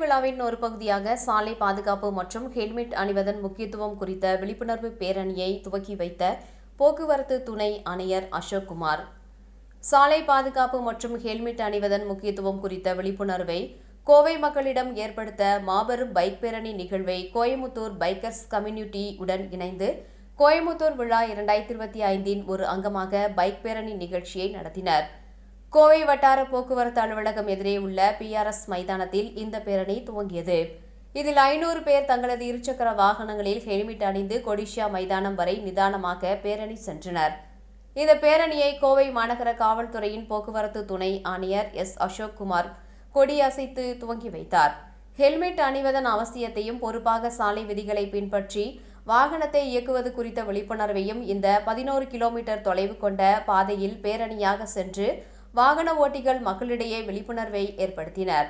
விழாவின் ஒரு பகுதியாக சாலை பாதுகாப்பு மற்றும் ஹெல்மெட் அணிவதன் முக்கியத்துவம் குறித்த விழிப்புணர்வு பேரணியை துவக்கி வைத்த போக்குவரத்து துணை ஆணையர் அசோக்குமார் சாலை பாதுகாப்பு மற்றும் ஹெல்மெட் அணிவதன் முக்கியத்துவம் குறித்த விழிப்புணர்வை கோவை மக்களிடம் ஏற்படுத்த மாபெரும் பைக் பேரணி நிகழ்வை கோயமுத்தூர் பைக்கர்ஸ் கம்யூனிட்டி உடன் இணைந்து கோயமுத்தூர் விழா இரண்டாயிரத்தி இருபத்தி ஐந்தின் ஒரு அங்கமாக பைக் பேரணி நிகழ்ச்சியை நடத்தினர். கோவை வட்டார போக்குவரத்து அலுவலகம் எதிரே உள்ள பிஆர்எஸ் மைதானத்தில் இந்த பேரணி துவங்கியது. இதில் ஐநூறு பேர் தங்களது இருசக்கர வாகனங்களில் ஹெல்மெட் அணிந்து கொடிஷியா மைதானம் வரை நிதானமாக பேரணி சென்றனர். இந்த பேரணியை கோவை மாநகர காவல்துறையின் போக்குவரத்து துணை ஆணையர் எஸ் அசோக் குமார் கொடியசைத்து துவங்கி வைத்தார். ஹெல்மெட் அணிவதன் அவசியத்தையும் பொறுப்பாக சாலை விதிகளை பின்பற்றி வாகனத்தை இயக்குவது குறித்த விழிப்புணர்வையும் இந்த பதினோரு கிலோமீட்டர் தொலைவு கொண்ட பாதையில் பேரணியாக சென்று வாகன ஓட்டிகள் மக்களிடையே விழிப்புணர்வை ஏற்படுத்தினர்.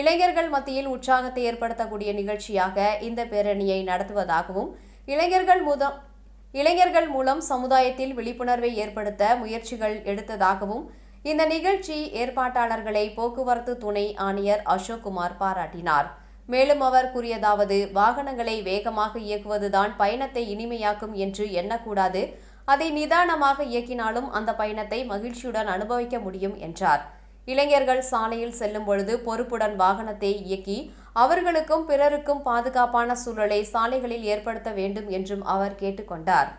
இளைஞர்கள் மத்தியில் உற்சாகத்தை ஏற்படுத்தக்கூடிய நிகழ்ச்சியாக இந்த பேரணியை நடத்துவதாகவும் இளைஞர்கள் மூலம் இளைஞர்கள் மூலம் சமுதாயத்தில் விழிப்புணர்வை ஏற்படுத்த முயற்சிகள் எடுத்ததாகவும் இந்த நிகழ்ச்சி ஏற்பாட்டாளர்களை போக்குவரத்து துணை ஆணையர் அசோக்குமார் பாராட்டினார். மேலும் அவர் கூறியதாவது வாகனங்களை வேகமாக இயக்குவதுதான் பயணத்தை இனிமையாக்கும் என்று எண்ணக்கூடாது அதை நிதானமாக இயக்கினாலும் அந்த பயணத்தை மகிழ்ச்சியுடன் அனுபவிக்க முடியும் என்றார். இளைஞர்கள் சாலையில் செல்லும் பொழுது பொறுப்புடன் வாகனத்தை இயக்கி அவர்களுக்கும் பிறருக்கும் பாதுகாப்பான சூழலை சாலைகளில் ஏற்படுத்த வேண்டும் என்றும் அவர் கேட்டுக்கொண்டார்